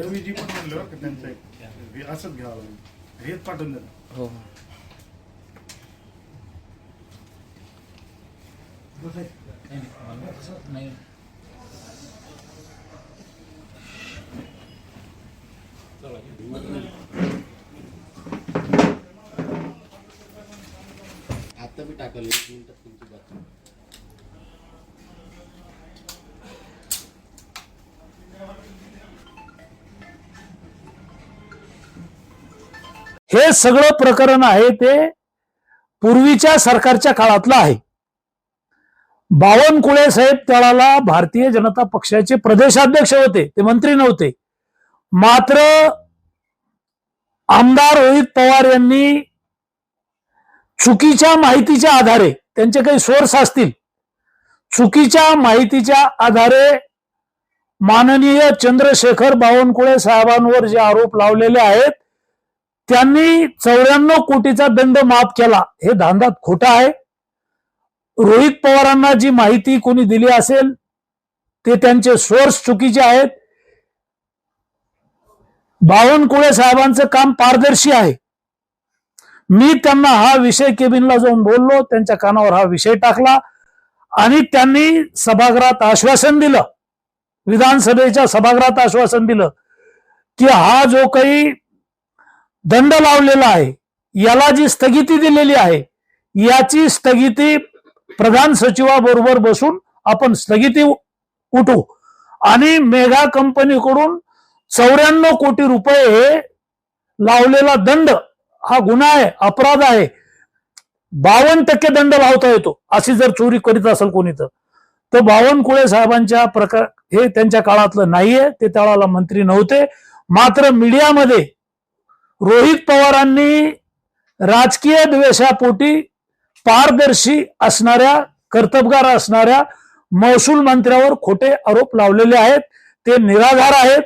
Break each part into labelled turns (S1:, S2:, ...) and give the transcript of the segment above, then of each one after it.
S1: रवीजी पण म्हणलं का त्यांचं एक, हे असंच घ्यावं लागेल. हेच पाठवून देणार.
S2: हो.
S3: नाही
S4: आता मी टाकलं एक मिनिटात
S5: हे सगळं प्रकरण आहे ते पूर्वीच्या सरकारच्या काळातलं आहे. बावनकुळे साहेब त्याला भारतीय जनता पक्षाचे प्रदेशाध्यक्ष होते ते मंत्री नव्हते. मात्र आमदार रोहित पवार यांनी चुकीच्या माहितीच्या आधारे त्यांचे काही सोर्स असतील चुकीच्या माहितीच्या आधारे माननीय चंद्रशेखर बावनकुळे साहेबांवर जे आरोप लावलेले आहेत त्यांनी चौऱ्याण्णव कोटीचा दंड माफ केला. हे धांदात खोटं आहे. रोहित पवारांना जी माहिती कोणी दिली असेल ते त्यांचे सोर्स चुकीचे आहेत. बावनकुळे साहेबांचं काम पारदर्शी आहे. मी त्यांना हा विषय केबिनला जाऊन बोललो त्यांच्या कानावर हा विषय टाकला आणि त्यांनी सभागृहात आश्वासन दिलं. विधानसभेच्या सभागृहात आश्वासन दिलं की हा जो काही दंड लावलेला आहे. याला जी स्थगिती दिलेली आहे याची स्थगिती प्रधान सचिवाबरोबर बसून आपण स्थगिती उठू. आणि मेगा कंपनीकडून चौऱ्याण्णव कोटी रुपये लावलेला दंड हा गुन्हा आहे अपराध आहे. बावन्न टक्के दंड लावता येतो अशी जर चोरी करीत असेल कोणी तर. तर बावनकुळे साहेबांच्या प्रकार हे त्यांच्या काळातलं नाहीये ते त्यावेळेला मंत्री नव्हते. मात्र मीडियामध्ये रोहित पवारांनी राजकीय द्वेषापोटी पारदर्शी असणाऱ्या कर्तबगार असणाऱ्या महसूल मंत्र्यावर खोटे आरोप लावलेले आहेत. ते निराधार आहेत.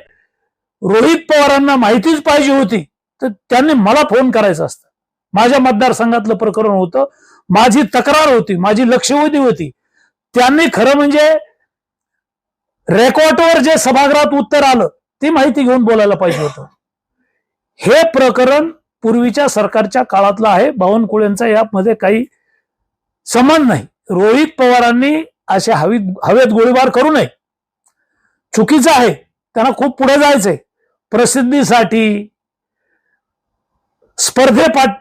S5: रोहित पवारांना माहितीच पाहिजे होती. तर त्यांनी मला फोन करायचा असता. माझ्या मतदारसंघातलं प्रकरण होतं. माझी तक्रार होती. माझी लक्षवेधी होती. त्यांनी खरं म्हणजे रेकॉर्डवर जे सभागृहात उत्तर आलं ती माहिती घेऊन बोलायला पाहिजे होतं. हे प्रकरण पूर्वीच्या सरकारच्या काळातलं आहे. बावनकुळेंचा यामध्ये काही समान नाही. रोहित पवारांनी असे हवीत हवेत गोळीबार करू नये. चुकीचं आहे. त्यांना खूप पुढे जायचंय. प्रसिद्धीसाठी स्पर्धेपाठ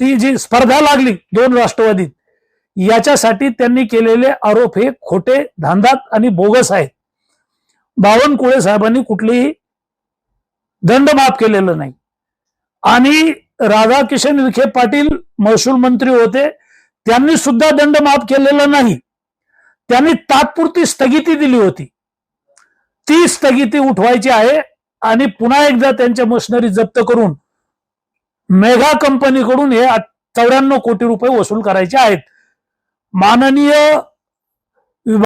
S5: ती जी स्पर्धा लागली दोन राष्ट्रवादीत याच्यासाठी त्यांनी केलेले आरोप हे खोटे धांदात आणि बोगस आहेत. बावनकुळे साहेबांनी कुठलीही दंड माफ केलेलं नाही. आणि राधाकिशन विखे पाटील महसूल मंत्री होते त्यांनी सुद्धा दंड माफ केलेला नाही. त्यांनी तात्पुरती स्थगिती दिली होती. ती स्थगिती उठवायची आहे आणि पुन्हा एकदा त्यांच्या मशिनरी जप्त करून मेगा कंपनीकडून हे चौऱ्याण्णव कोटी रुपये वसूल करायचे आहेत. माननीय